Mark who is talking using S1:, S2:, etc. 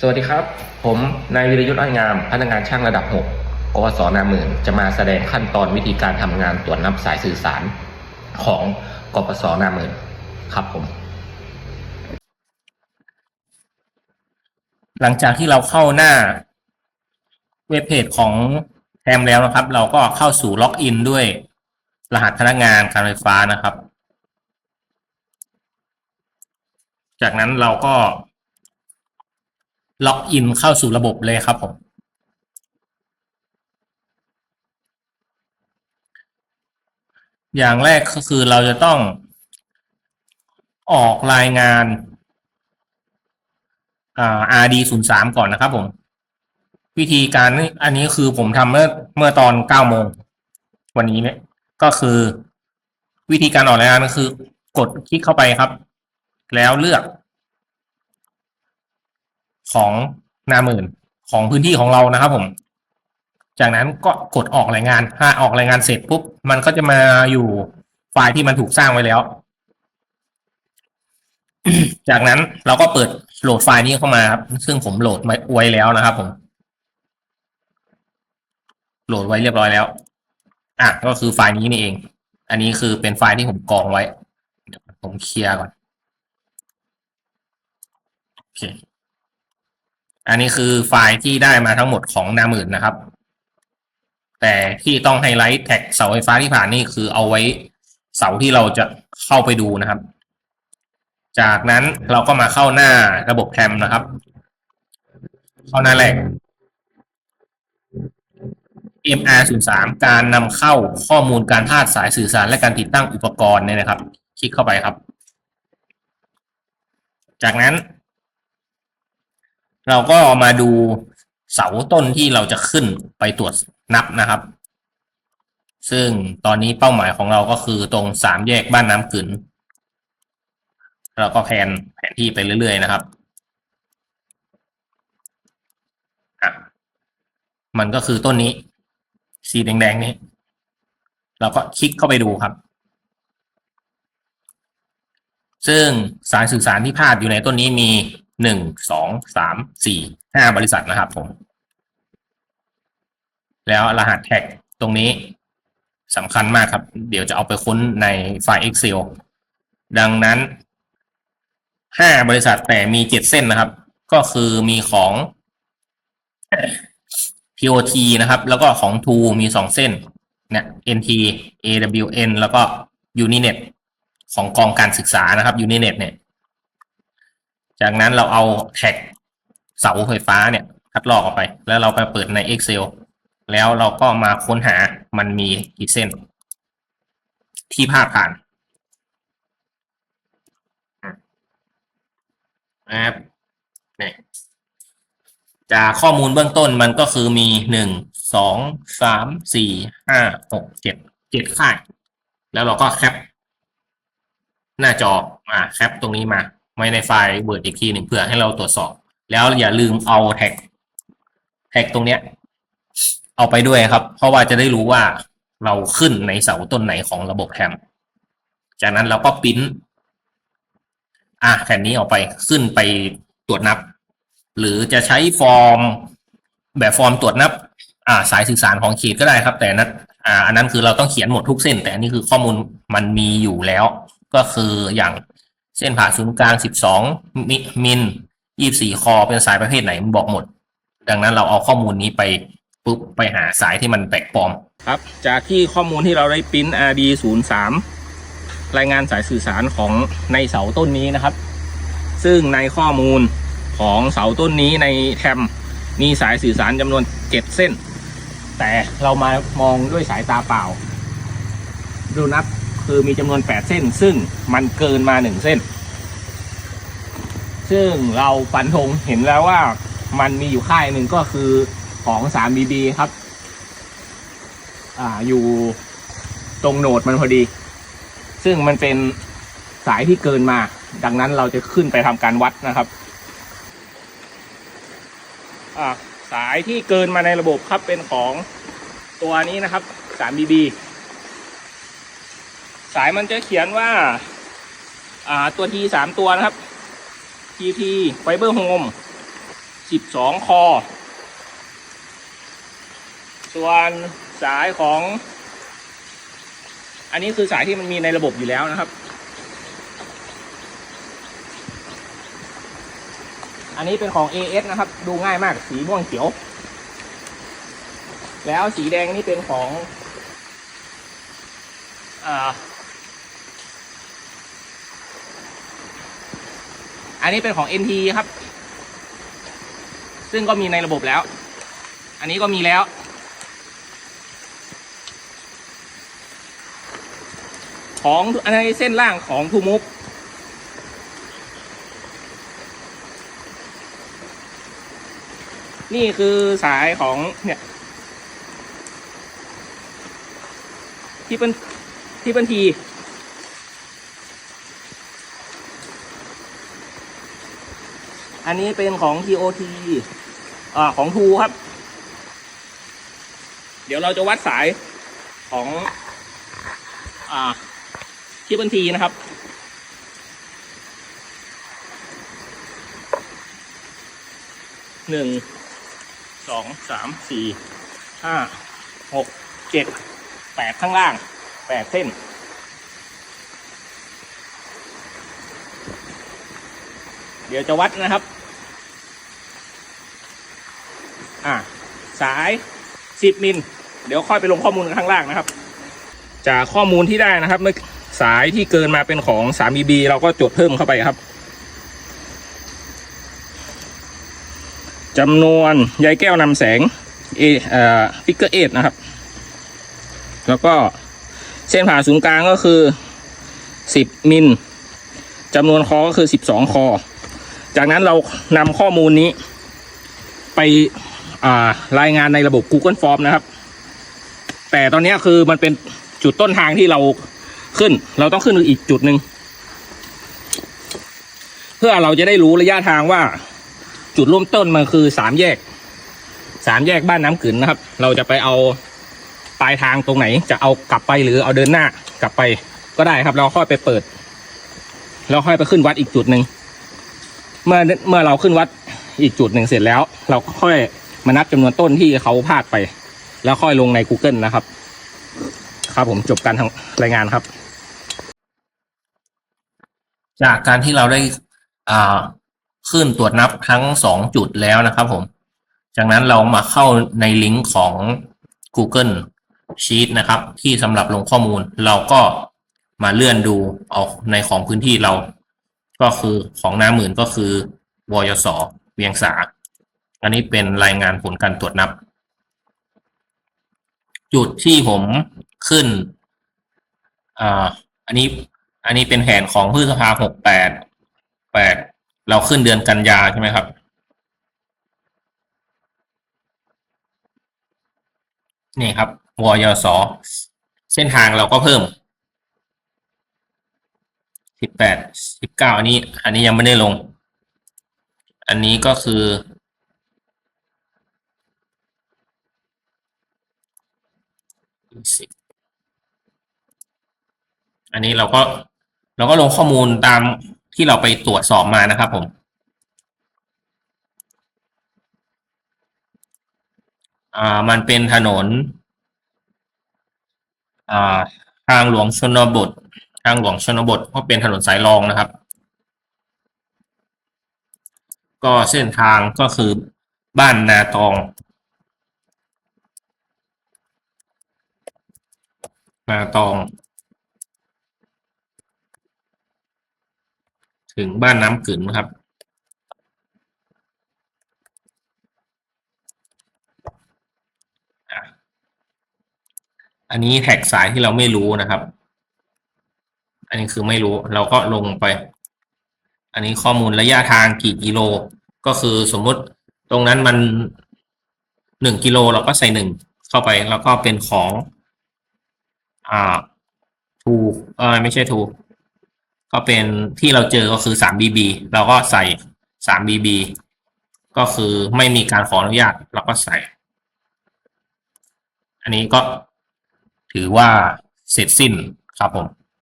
S1: สวัสดีครับ ผมนายวิรยุทธ์อ้อยงาม พนักงานช่างระดับ6กวสนาหมื่น จะมาแสดงขั้นตอนวิธีการทำงานตรวจนับสายสื่อสารของกปสนาหมื่นครับผม
S2: หลังจากที่เราเข้าหน้าเว็บเพจของแทมแล้วนะครับ เราก็เข้าสู่ล็อกอินด้วยรหัสพนักงานการไฟฟ้านะครับ จากนั้นเราก็ ล็อกอินเข้าสู่ระบบเลยครับผมอย่างแรกก็คือเราจะต้องออกรายงานอ่า RD ศูนย์สามก่อนนะครับผม วิธีการนี่อันนี้คือผมทำเมื่อเมื่อตอนเก้าโมงวันนี้เนี่ยก็คือวิธีการออกรายงานก็คือ กดคลิกเข้าไปครับ แล้วเลือก ของนาหมื่นของพื้นที่ของเรานะครับผม จากนั้นก็กดออกรายงาน ถ้าออกรายงานเสร็จปุ๊บ มันก็จะมาอยู่ไฟล์ที่มันถูกสร้างไว้แล้ว จากนั้นเราก็เปิดโหลดไฟล์นี้เข้ามาครับ ซึ่งผมโหลดไว้แล้วนะครับ ผม โหลดไว้เรียบร้อยแล้ว อะ ก็คือไฟล์นี้นี่เอง อันนี้คือเป็นไฟล์ที่ผมกรองไว้ เดี๋ยวผมเคลียร์ก่อน โอเค อันนี้คือไฟล์ที่ได้มาทั้งหมดของนาหมื่นนะครับ แต่ที่ต้องไฮไลท์แท็กเสาไฟฟ้าที่ผ่านนี่คือเอาไว้เสาที่เราจะเข้าไปดูนะครับ จากนั้นเราก็มาเข้าหน้าระบบแคมนะครับ เข้าหน้าแรก MR 0 3 การนำเข้าข้อมูลการพาดสายสื่อสารและการติดตั้งอุปกรณ์เนี่ยนะครับ คลิกเข้าไปครับ จากนั้น เราก็มาดูเสาต้นที่เราจะขึ้นไปตรวจนับนะครับ ซึ่งตอนนี้เป้าหมายของเราก็คือตรงสามแยกบ้านน้ำกึนเราก็แผนแผนที่ไปเรื่อยๆนะครับมันก็คือต้นนี้ สีแดงๆนี้ เราก็คลิกเข้าไปดูครับ ซึ่งสายสื่อสารที่พาดอยู่ในต้นนี้มี หนึ่งสองสามสี่ห้าบริษัทนะครับผม แล้วรหัสแท็กตรงนี้สำคัญมากครับ เดี๋ยวจะเอาไปค้นในไฟล์ Excel ดังนั้นห้าบริษัทแต่มีเจ็ดเส้นนะครับ ก็คือมีของ POT นะครับ แล้วก็ของ t ูมีสองเส้นเนี่ย NT AWN แล้วก็ Uninet ของกองการศึกษานะครับ Uninet เนี่ย จากนั้นเราเอาแท็กเสาไฟฟ้าเนี่ยคัดลอกออกไป แล้วเราไปเปิดใน Excel แล้วเราก็มาค้นหามันมีกี่เส้น ที่ภาพผ่านนะครับเนี่ยจากข้อมูลเบื้องต้นมันก็คือมีหนึ่งสองสามสี่ห้าหกเจ็ดเจ็ดค่าย แล้วเราก็แคป หน้าจอมาแคปตรงนี้มา ไว้ในไฟล์ Word อีกทีหนึ่งเพื่อให้เราตรวจสอบ แล้วอย่าลืมเอาแท็กแท็กตรงเนี้ย เอาไปด้วยครับ เพราะว่าจะได้รู้ว่าเราขึ้นในเสาต้นไหนของระบบแฮมจากนั้นเราก็ปริ้นอะแผ่นนี้ออกไปขึ้นไปตรวจนับ หรือจะใช้ฟอร์มแบบฟอร์มตรวจนับ อ่า สายสื่อสารของเขตก็ได้ครับ แต่นั้นอ่า อันนั้นคือเราต้องเขียนหมดทุกเส้น แต่อันนี้คือข้อมูลมันมีอยู่แล้ว ก็คืออย่าง เส้นผ่าศูนย์กลาง 12มิมิล 24 คอ เป็นสายประเภทไหนมันบอกหมด ดังนั้นเราเอาข้อมูลนี้ไปปุ๊บไปหาสายที่มันแปลกปลอม ครับ จากที่ข้อมูลที่เราได้ปริ้น RD 0 3รายงานสายสื่อสารของในเสาต้นนี้นะครับ ซึ่งในข้อมูลของเสาต้นนี้ในแทมมีสายสื่อสารจำนวน 7 เส้น แต่เรามามองด้วยสายตาเปล่า ดูนับ คือมีจำนวน 8 เส้น ซึ่งมันเกินมา 1 เส้น ซึ่งเราฟันธงเห็นแล้วว่ามันมีอยู่ค่ายหนึ่งก็คือของ 3BB ครับ อ่าอยู่ตรงโหนดมันพอดี ซึ่งมันเป็นสายที่เกินมา ดังนั้นเราจะขึ้นไปทำการวัดนะครับ อ่าสายที่เกินมาในระบบครับเป็นของตัวนี้นะครับ 3BB สายมันจะเขียนว่า อ่า ตัว T สามตัวนะครับ TT Fiber Home สิบสองคอ ส่วนสายของ อันนี้คือสายที่มันมีในระบบอยู่แล้วนะครับ อันนี้เป็นของ AS นะครับ ดูง่ายมากสีม่วงเขียว แล้วสีแดงนี่เป็นของ อ่า อันนี้เป็นของ NT ครับ ซึ่งก็มีในระบบแล้ว อันนี้ก็มีแล้ว ของอันนี้เส้นล่างของทูมุกนี่คือสายของเนี่ย ที่เป็นที่เป็นที อันนี้เป็นของ TOT อ่าของทูครับ เดี๋ยวเราจะวัดสายของ อ่าที่บันทีนะครับ หนึ่ง สอง สาม สี่ ห้า หก เจ็ด แปดข้างล่าง แปดเส้น ดี๋ยวจะวัดนะครับ อ่าสายสิบมิลเดี๋ยวค่อยไปลงข้อมูลกันข้างล่างนะครับ จากข้อมูลที่ได้นะครับเมื่อสายที่เกินมาเป็นของ 3BB เราก็จดเพิ่มเข้าไปครับจำนวนใยแก้วนำแสงเอเอ่อฟิกเกอร์เอนะครับ แล้วก็เส้นผ่าศูนย์กลางก็คือ 10 มิลจำนวนคอก็คือ 12 คอ จากนั้นเรานำข้อมูลนี้ ไปรายงานในระบบ Google Form นะครับ แต่ตอนนี้คือมันเป็นจุดต้นทางที่เราขึ้น เราต้องขึ้นอีกจุดหนึ่งเพื่อเราจะได้รู้ระยะทางว่า จุดเริ่มต้นมันคือสามแยกสามแยกบ้านน้ำกึ๋นนะครับ เราจะไปเอาปลายทางตรงไหน จะเอากลับไปหรือเอาเดินหน้ากลับไปก็ได้ครับ เราค่อยไปเปิด เราค่อยไปขึ้นวัดอีกจุดหนึ่ง เมื่อเมื่อเราขึ้นวัดอีกจุดหนึ่งเสร็จแล้ว เราค่อยมานับจำนวนต้นที่เขาพลาดไป แล้วค่อยลงใน Google นะครับ ครับผมจบการทำรายงานครับ จากการที่เราได้อ่าขึ้นตรวจนับทั้งสองจุดแล้วนะครับผม จากนั้นเรามาเข้าในลิงก์ของ Google Sheet นะครับ ที่สำหรับลงข้อมูลเราก็มาเลื่อนดูเอาในของพื้นที่เรา ก็คือของน้าหมื่นก็คือวยศเวียงสา อันนี้เป็นรายงานผลการตรวจนับ จุดที่ผมขึ้นอ่าอันนี้อันนี้เป็นแผนของพฤษภาหกแปดแปดเราขึ้นเดือนกันยาใช่ไหมครับนี่ครับวยศเส้นทางเราก็เพิ่ม สิบแปดสิบเก้าอันนี้ อันนี้ยังไม่ได้ลง อันนี้ก็คือสอันนี้เราก็เราก็ลงข้อมูลตามที่เราไปตรวจสอบมานะครับผม อ่า มันเป็นถนน อ่า ทางหลวงชนบท ทางหลวงชนบทก็เป็นถนนสายรองนะครับ ก็เส้นทางก็คือบ้านนาตองนาตอง ถึงบ้านน้ำกึ๋นครับอันนี้แท็กสายที่เราไม่รู้นะครับ อันนี้คือไม่รู้เราก็ลงไป อันนี้ข้อมูลระยะทางกี่กิโล ก็คือสมมุติตรงนั้นมันหนึ่งกิโลเราก็ใส่หนึ่งเข้าไปแล้วก็เป็นของ อ่าทูเออไม่ใช่ทูก็เป็นที่เราเจอก็คือสามบีบีเราก็ใส่สามบีบีก็คือไม่มีการขออนุญาตเราก็ใส่ อันนี้ก็ถือว่าเสร็จสิ้นครับผม